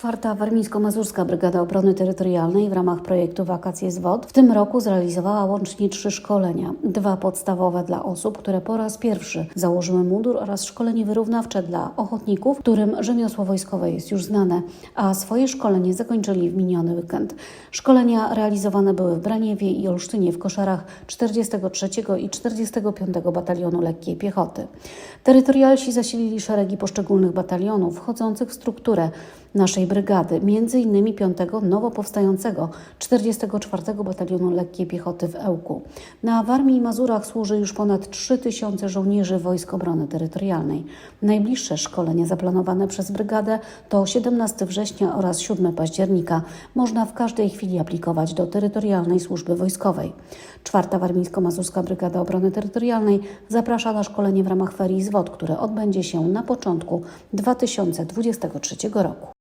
Czwarta Warmińsko-Mazurska Brygada Obrony Terytorialnej w ramach projektu Wakacje z WOD w tym roku zrealizowała łącznie trzy szkolenia. Dwa podstawowe dla osób, które po raz pierwszy założyły mundur oraz szkolenie wyrównawcze dla ochotników, którym rzemiosło wojskowe jest już znane, a swoje szkolenie zakończyli w miniony weekend. Szkolenia realizowane były w Braniewie i Olsztynie w koszarach 43 i 45 Batalionu Lekkiej Piechoty. Terytorialsi zasilili szeregi poszczególnych batalionów wchodzących w strukturę naszej brygady, między innymi 5 nowo powstającego 44 Batalionu Lekkiej Piechoty w Ełku. Na Warmii i Mazurach służy już ponad 3000 żołnierzy Wojsk Obrony Terytorialnej. Najbliższe szkolenie zaplanowane przez brygadę to 17 września oraz 7 października. Można w każdej chwili aplikować do Terytorialnej Służby Wojskowej. Czwarta Warmińsko-Mazurska Brygada Obrony Terytorialnej zaprasza na szkolenie w ramach ferii ZWOD, które odbędzie się na początku 2023 roku.